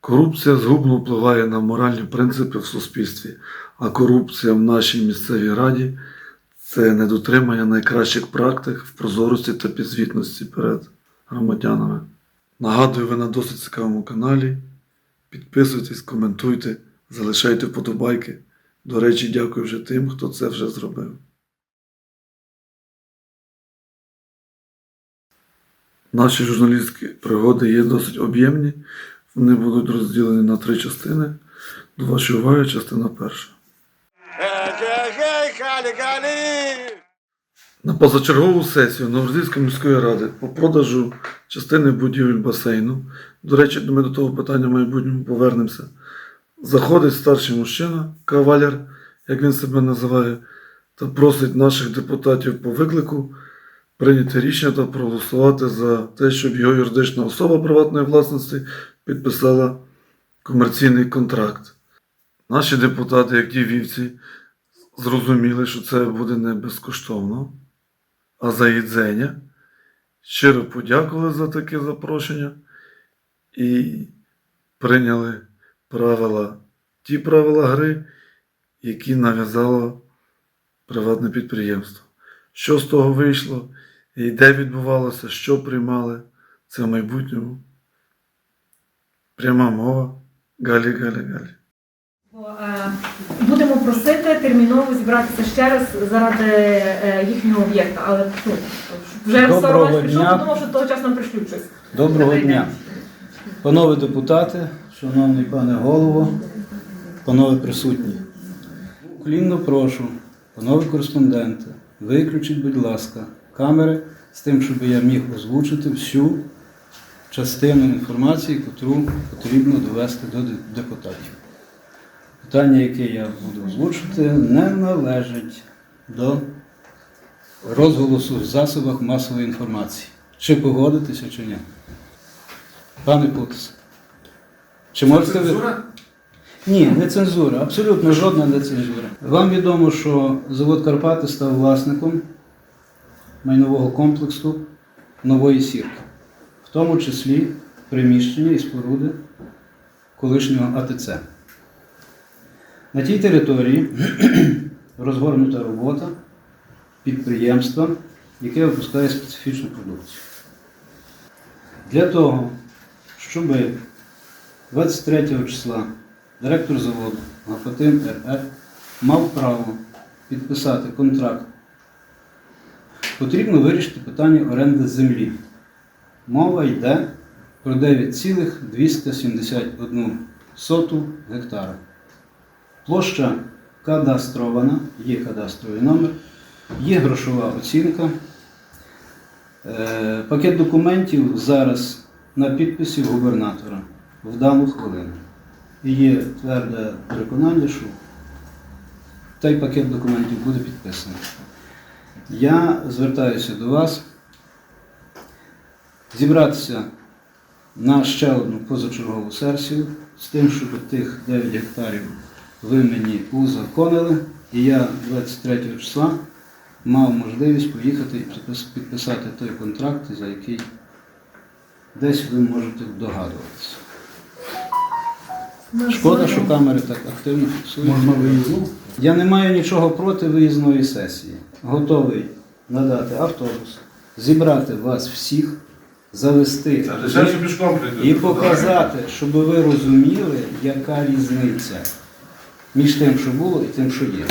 Корупція згубно впливає на моральні принципи в суспільстві, а корупція в нашій місцевій раді це недотримання найкращих практик в прозорості та підзвітності перед громадянами. Нагадую, ви на досить цікавому каналі. Підписуйтесь, коментуйте, залишайте вподобайки. До речі, дякую вже тим, хто це вже зробив. Наші журналістські пригоди є досить об'ємні. Вони будуть розділені на три частини. До вашої уваги частина перша. На позачергову сесію Новорозійської міської ради по продажу частини будівель басейну. До речі, ми до того питання в майбутньому повернемося. Заходить старший мужчина, кавалер, як він себе називає, та просить наших депутатів по виклику прийняти рішення та проголосувати за те, щоб його юридична особа приватної власності підписала комерційний контракт. Наші депутати, як ті вівці, зрозуміли, що це буде не безкоштовно, а за їдзення. Щиро подякували за таке запрошення і прийняли правила, ті правила гри, які нав'язало приватне підприємство. Що з того вийшло, і де відбувалося, що приймали, це в майбутньому. Пряма мова. Галі, галі, галі. Е, Будемо просити терміново зібратися ще раз заради е, їхнього об'єкта, але ну, вже Доброго 40 пішов, дня. тому що того часу нам пришлють щось. Доброго Добрий дня. Панове депутати, шановний пане голово, панове присутні. Уклінно прошу, панове кореспонденти, виключіть, будь ласка, камери з тим, щоб я міг озвучити всю частину інформації, яку потрібно довести до депутатів. Питання, яке я буду озвучити, не належить до розголосу в засобах масової інформації. Чи погодитеся, чи ні? Пане Путс, чи можете ви. Ні, не цензура, абсолютно жодна не цензура. Вам відомо, що завод Карпати став власником майнового комплексу нової сірки, в тому числі приміщення і споруди колишнього АТЦ. На тій території розгорнута робота підприємства, яке випускає специфічну продукцію. Для того, щоб 23 числа директор заводу Гапатин РР мав право підписати контракт, потрібно вирішити питання оренди землі. Мова йде про 9,271 соту гектара. Площа кадастрована, є кадастровий номер, є грошова оцінка. Е, Пакет документів зараз на підписі губернатора в дану хвилину. І є тверде переконання, що той пакет документів буде підписаний. Я звертаюся до вас зібратися на ще одну позачергову сесію з тим, щоб тих 9 гектарів ви мені узаконили, і я 23 числа мав можливість поїхати і підписати той контракт, за який десь ви можете догадуватися. Шкода, що камери так активно фіксують. Можна виїзну? Я не маю нічого проти виїзної сесії. Готовий надати автобус, зібрати вас всіх, завести і показати, щоб ви розуміли, яка різниця між тим, що було, і тим, що є.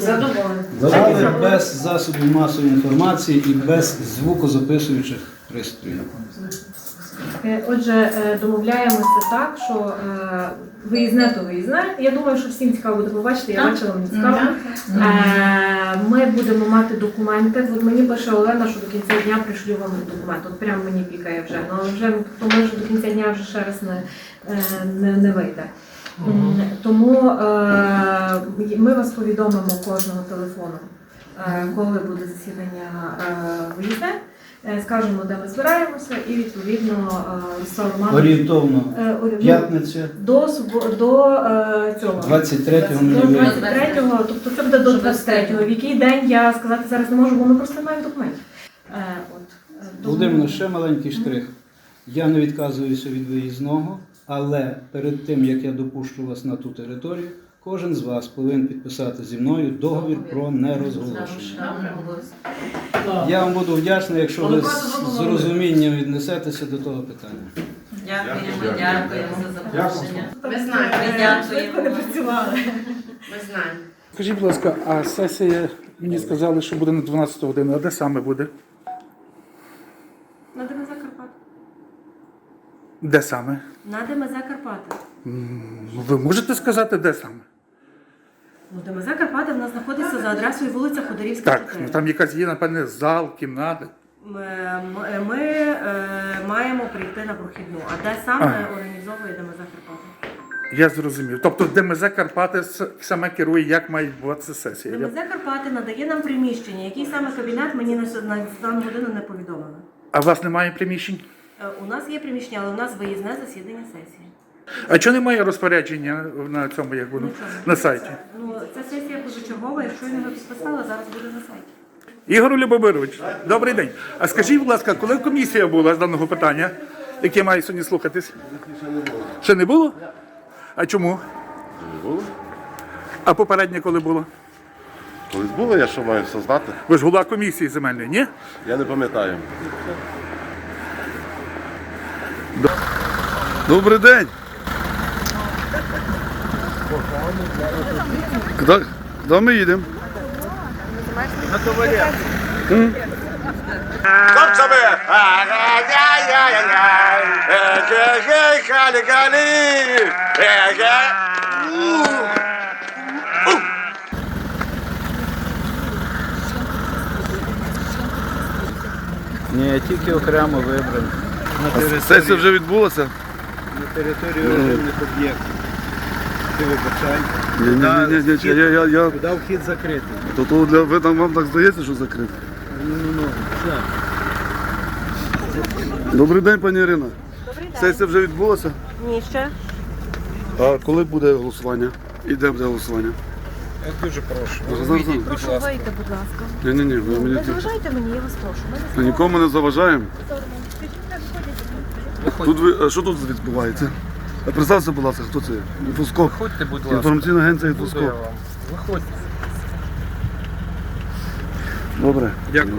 Задоволені. Але без засобів масової інформації і без звукозаписуючих пристроїв. Е, Отже, е, домовляємося так, що е, виїзне то виїзне. Я думаю, що всім цікаво буде побачити, я бачила, мені цікаво. Ми будемо мати документи. От мені пише Олена, що до кінця дня пришлю вам документ. От прямо мені пікає вже. Ну вже то може до кінця дня вже ще раз не, не, не вийде. Тому ми вас повідомимо кожного телефону, коли буде засідання виїзне. Е, Скажемо, де ми збираємося, і відповідно е, Владислав Романович Орієнтовно е, о- ну, п'ятниця, до субо- до е, цього 23-го мені до вийде. 23-го, тобто це буде до 23-го. В який день я сказати зараз не можу, бо ми просто не маємо документів. Е, от, е, тому- Володимир, ще маленький штрих. Я не відказуюся від виїзного. Але перед тим, як я допущу вас на ту територію, кожен з вас повинен підписати зі мною договір про нерозголошення. Я вам буду вдячний, якщо ви з розумінням віднесетеся до того питання. Дякуємо, дякуємо за запрошення. Ми знаємо, Ми ми дякуємо. Працювали. знаємо. Скажіть, будь ласка, а сесія мені сказали, що буде на 12 годину, а де саме буде? На ДМЗ Карпати. Де саме? На ДМЗ Карпати. Ви можете сказати, де саме? Ну, ДМЗ Карпати в нас знаходиться за адресою вулиця Ходорівська, Так, 4. ну там якась є, напевне, зал, кімната. Ми, ми- ми е, маємо прийти на прохідну, а де саме Ага. організовує ДМЗ Карпати? Я зрозумів. Тобто ДМЗ Карпати с- саме керує, як має відбуватися сесія. Я- ДМЗ Карпати надає нам приміщення. Який саме кабінет мені на, с- на дану годину не повідомлено. А у вас немає приміщень? Е, У нас є приміщення, але у нас виїзне засідання сесії. А чого немає розпорядження на цьому, як воно, на сайті? Ну, ця сесія позачергова, якщо його підписала, зараз буде на сайті. Ігор Любомирович, добрий день. А скажіть, будь ласка, коли комісія була з даного питання, яке має сьогодні слухатись? Ще не було? А чому? Не Було? А попереднє коли було? Колись було, я що маю все знати? Ви ж голова комісії земельної, ні? Я не пам'ятаю. Добрий день. Куди, куди ми їдемо? Себе! Ай-яй-яй-яй! Халі-галі! Ні, тільки окремо вибрані. На Сесія вже відбулася? на території об'єктів. Ти вибачай. Ні, ні, ні, ні, ні, я, я, я, Куди вхід закритий? то, то для, ви там, вам так здається, що закрито? Ну, ну, ну, все. Добрий день, пані Ірина. Сесія вже відбулася? Ні, ще. А коли буде голосування? І де буде голосування? Я дуже прошу. Зараз, зараз. вийдіть, будь Прошу ласка. вийти, будь ласка. Ні, ні, ні, ви мені Не заважайте мені, я вас прошу. Ми нікому не заважаємо. Тут ви, а що тут відбувається? А Представся, будь ласка, хто це? Інфоскоп. виходьте, будь ласка. Інформаційна агенція Буду я Інфоскоп. вам. Виходьте. Добре. Дякую.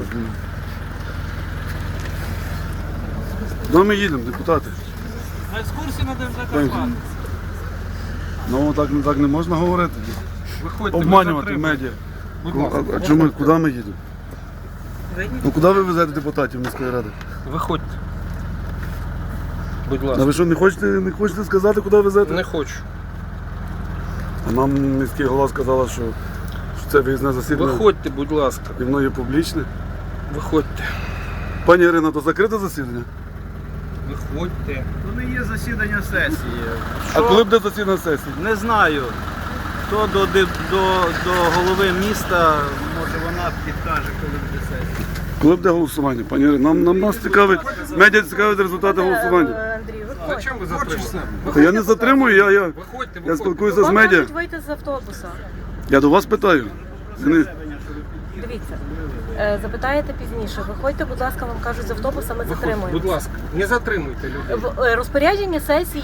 Куди ми їдемо, депутати? На екскурсію на Пані, Ну так, так не можна говорити. Виходьте. Обманювати ми медіа. Будь А, ласка. а чому, куди ми їдемо? Ну куди ви везете депутатів міської ради? Виходьте. Будь А ви що, не хочете, не хочете сказати, куди везете? Не хочу. А нам міський голова сказала, що, що це виїзне засідання Виходьте, будь ласка. і воно є публічне. Виходьте. Пані Ірина, то закрите засідання? Виходьте. То не є засідання сесії. А коли буде засідання сесії? Не знаю. Хто до, до, до, до голови міста, може вона підкаже, коли буде сесія. Коли буде голосування? Пані Ірина, нам, нам нас цікавить, медіа цікавить результати голосування. Зачем ви затримали? Я не затримую, я, я, Виходьте, я виходьте. спілкуюся з Вам медіа. кажуть вийти з автобуса. Я до вас питаю. Я не- Дивіться, е, запитаєте пізніше. Виходьте, будь ласка, вам кажуть з автобуса, ми Виходьте, затримуємо. будь ласка. Не затримуйте людей. В- е, Розпорядження сесії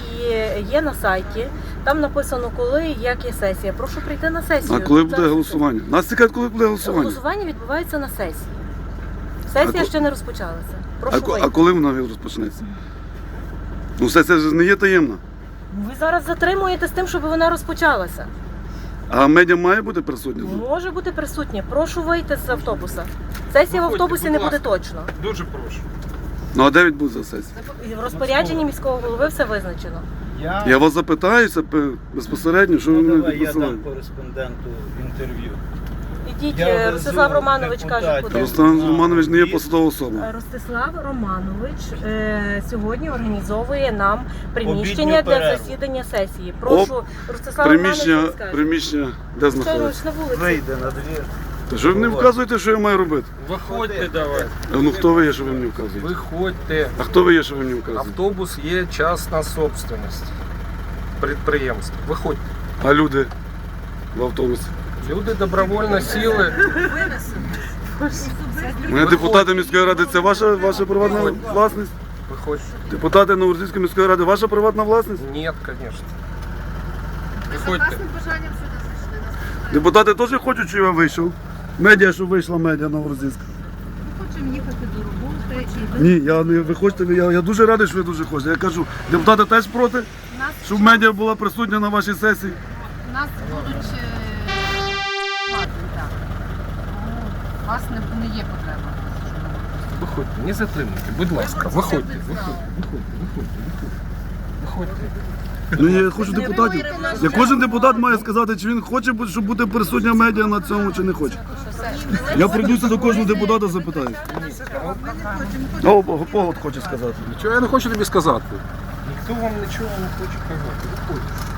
є на сайті. Там написано, коли і як є сесія. Прошу прийти на сесію. А коли буде Зараз- голосування? Нас цікавить, коли буде голосування. Голосування відбувається на сесії. Сесія ко- ще не розпочалася. А, Прошу ко- а вийти. коли вона розпочнеться? Ну все це ж не є таємно. Ви зараз затримуєте з тим, щоб вона розпочалася. А медіа має бути присутня? Може бути присутнє. Прошу вийти з автобуса. Сесія в Виходьте, автобусі будь не буде ласка. точно. Дуже прошу. Ну а де відбудеться сесія? І В розпорядженні міського голови все визначено. Я, Я вас запитаюся пе- безпосередньо, що ви ну, мене давай я дам кореспонденту інтерв'ю. Ідіть, Я е, Ростислав Романович каже, депутатів. куди. Руслан Романович не є посадова особа. Е, Ростислав Романович е, сьогодні організовує нам приміщення Обідню для перерву. засідання сесії. Прошу, Ростислав Приміщення, Романович приміщення, де Що знаходиться? на вулиці? Вийде на двір. Та що ви мені вказуєте, що я маю робити? Виходьте давай. А Ну хто ви є, що ви мені вказуєте? Виходьте. А хто ви є, що ви мені вказуєте? Автобус є частна собственность. Підприємство. Виходьте. А люди в автобусі? Люди добровольно сіли. Мене депутати міської ради це ваша, ваша приватна власність? Виходьте. Депутати Новорозійської міської ради, ваша приватна власність? Нет, конечно. Виходьте. Депутати теж хочуть, щоб я вийшов. Медіа, щоб вийшла медіа Новорозійська. Хочемо їхати до роботи Ні, я не ви хочете, я, я дуже радий, що ви дуже хочете. Я кажу, депутати теж проти, щоб медіа була присутня на вашій сесії. нас будуть вас не, не є потреба. Виходьте, не затримуйте, будь ласка, виходьте, виходьте, виходьте, виходьте, виходьте. Ну я хочу депутатів. Я кожен депутат має сказати, чи він хоче, бу- щоб бути присутня медіа на цьому, чи не хоче. Я прийдуся до кожного депутата, запитаю. О, Полот хоче сказати. Нічого я не хочу тобі сказати. Ніхто вам нічого не хоче казати. Виходьте.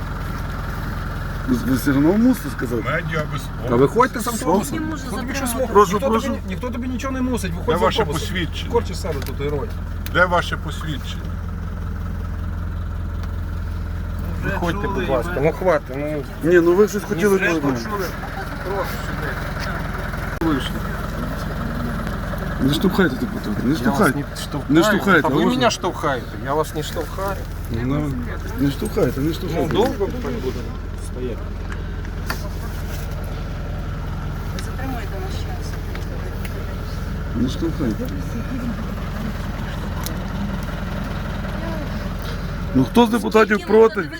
Ви ви все одно мусите сказати. Та виходьте з автобуса. Не можу Хто тобі щось мог? Прошу, ніхто, прошу. Тобі, ніхто тобі нічого не мусить. Виходь Де з ваше автобуса. посвідчення? Корчі себе тут герой. Де ваше посвідчення? Виходьте, будь ласка. Ну хватить. Ну, Ні, ну ви щось хотіли. не сказати. почули. Не штовхайте депутата, не Я вас штовхайте. не штовхаю. Не штовхайте, А вы а меня можно? Я вас не штовхаю. Ну, не штовхайте, не Ну, довго так буду стояти. Затримуйте наш час. Не штовхайте. Ну хто з депутатів проти?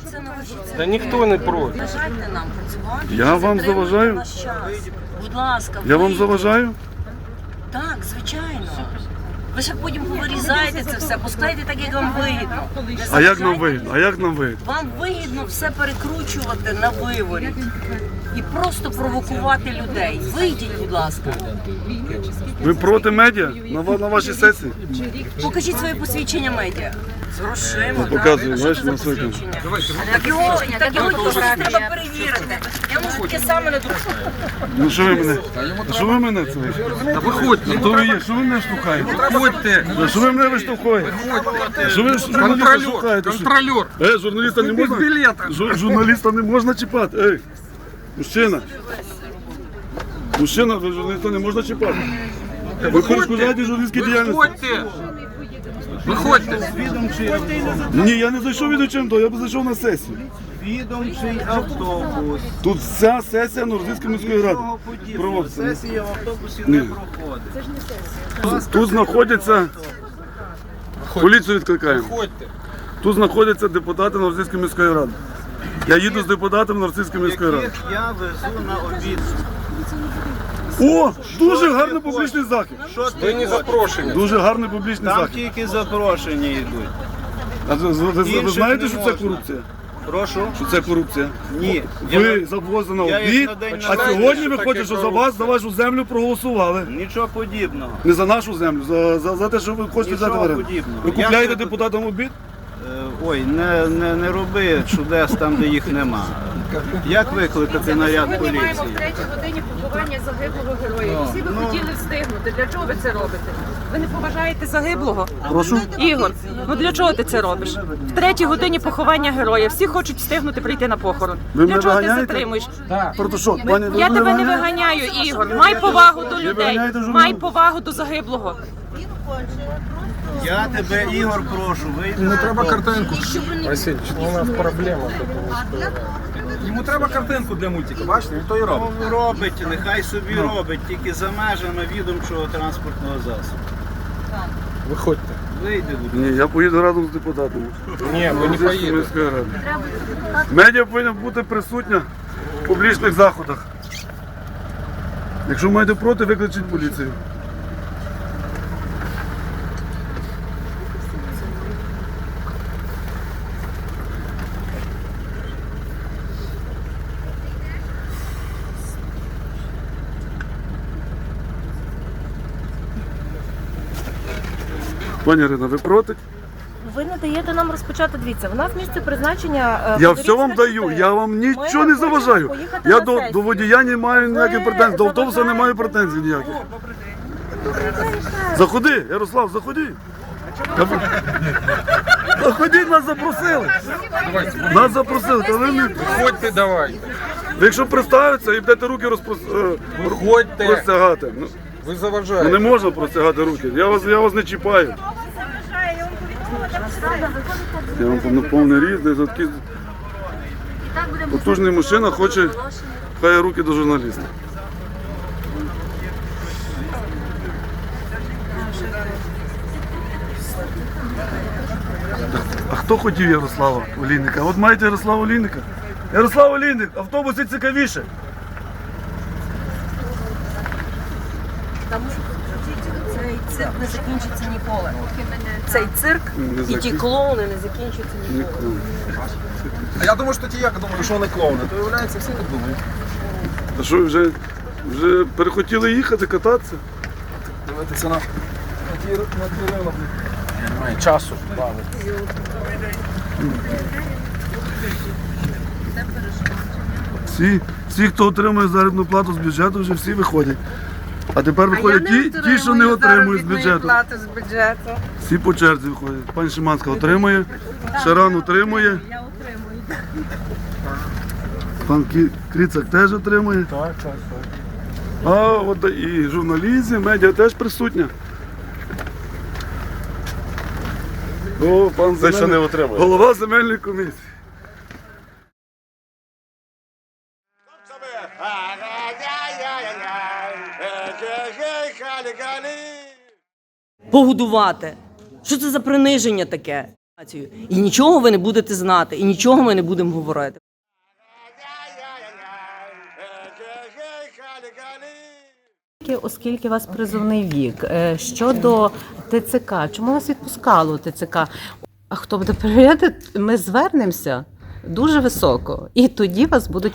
Та ніхто не проти. Заважайте нам працювати. Я вам Затримуйте заважаю? наш час. Будь ласка, Я вам вийдіть. заважаю? Так, звичайно. Ви ще потім повирізаєте це все, пускайте так, як вам вигідно. Не А як нам заважайте. вигідно? А як нам вигідно? Вам вигідно все перекручувати на виворі і просто провокувати людей. Вийдіть, будь ласка. Ви проти медіа на, ва- на вашій сесії? Покажіть своє посвідчення медіа. З грошима. показую, так? знаєш, на свою? Так його, так його теж треба перевірити. Я можу таке саме не думати. Ну що ви мене? Що ви мене це? Та виходьте. Хто ви є? Що ви мене штовхаєте? Виходьте. А Що ви мене виштовхуєте? Що ви журналіста Контролер. штовхаєте? Контролер. Е, журналіста не Без можна? білета. Жу- Журналіста не можна чіпати. Ей, мужчина. Мужчина, ви журналіста не можна чіпати. Ви перешкоджаєте журналістській діяльності. Виходьте. Виходьте. Ні, я не зайшов відучим, то я б зайшов на сесію. Відомчий автобус. Тут вся сесія Нордійської міської ради. проводиться. Сесія в автобусі Ні. не проходить. Тут знаходяться. Поліцію відкликаємо. Виходьте. Тут знаходяться депутати Нордійської міської ради. Я їду з депутатом Нордійської міської ради. Яких я везу на обід. О, дуже гарний публічний захід. Що Ви ти не хочеш? запрошені. Дуже гарний публічний Там захід. тільки запрошені йдуть. А ви, ви- ви- ви Інших знаєте, не що це можна. корупція? Прошу. Що це корупція? Ні. Я Ви завозили на я їх обід, на день а народження. сьогодні ви Що хочете, таке щоб за вас, за вашу землю проголосували. Нічого подібного. Не за нашу землю, за, за, за те, що ви хочете Нічого взяти в оренду. подібного. Ви Я купляєте депутатам обід? Е, Ой, не, не, не роби чудес там, де їх нема. Як викликати наряд Сьогодні маємо в третій годині поховання загиблого героя. Всі би хотіли встигнути. Для чого ви це робите? Ви не поважаєте загиблого? Прошу. Ігор, ну для чого ти це робиш? В третій годині поховання героя. Всі хочуть встигнути прийти на похорон. Ви для чого ти затримуєш? Проти що, пані, Я тебе не виганяю, Ігор. Май повагу до людей. Май повагу до загиблого. Я тебе, Ігор, прошу, вийди. Не треба картинку. Василь, у нас проблема. Йому треба картинку для мультика, бачите, він то і робить. Ну, робить, нехай собі робить, тільки за межами відомчого транспортного засобу. Виходьте. Вийди, будь Ні, я поїду разом з депутатами. Ні, ви не ради. Медіа повинна бути присутня в публічних заходах. Якщо маєте проти, викличіть поліцію. Пані Ірина, ви проти? Ви не даєте нам розпочати. Дивіться, в нас місце призначення. Я все вам даю, я вам нічого не заважаю. Я до, до водія не маю ніяких претензій, до автобуса не маю претензій ніяких. Заходи, Ярослав, заходи. Заходіть, нас запросили. Нас запросили. Та ви, не- Виходьте давай. ви якщо представитися і будете руки розпрос... е, Виходьте. Ну, Ви ну, заважаєте. не можна простягати руки. Я вас, я вас не чіпаю. Я вам на повний ріст, де за такий потужний мужчина хоче хай руки до журналіста. А хто хотів Ярослава Олійника? От маєте Ярослава Олійника? Ярослав Олійник, автобуси цікавіше. Цей цирк не закінчиться ніколи. Цей цирк і ті клоуни не закінчаться ніколи. А я думаю, що тоді як думаю, що вони клоуни. То виявляється, всі так думають. А що ви вже, вже перехотіли їхати, кататися? Дивитися на, на ті на ті ринок. Немає часу бавити. Всі, всі, хто отримує заробітну плату з бюджету, вже всі виходять. А тепер виходять ті, ті, що не отримують з бюджету. з бюджету. Всі по черзі виходять. Пані Шиманська отримує, Шаран отримує. Я отримую. Пан Кі- Кріцак теж отримує. Так, так, так. А от і журналізм, медіа теж присутня. О, пан Це ще не отримує. голова земельної комісії. Погодувати. Що це за приниження таке? І нічого ви не будете знати, і нічого ми не будемо говорити. Оскільки- у вас призовний вік, е, щодо ТЦК, чому вас відпускало ТЦК? А хто буде перевіряти? Ми звернемося дуже високо, і тоді вас будуть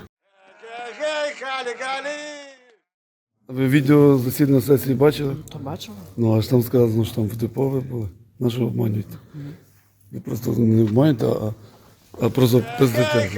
Ви відео засідання сесії бачили? То бачимо. Ну, аж там сказано, що там в типові були. На що обманюєте? Ви просто не обманюєте, а, а просто пиздите.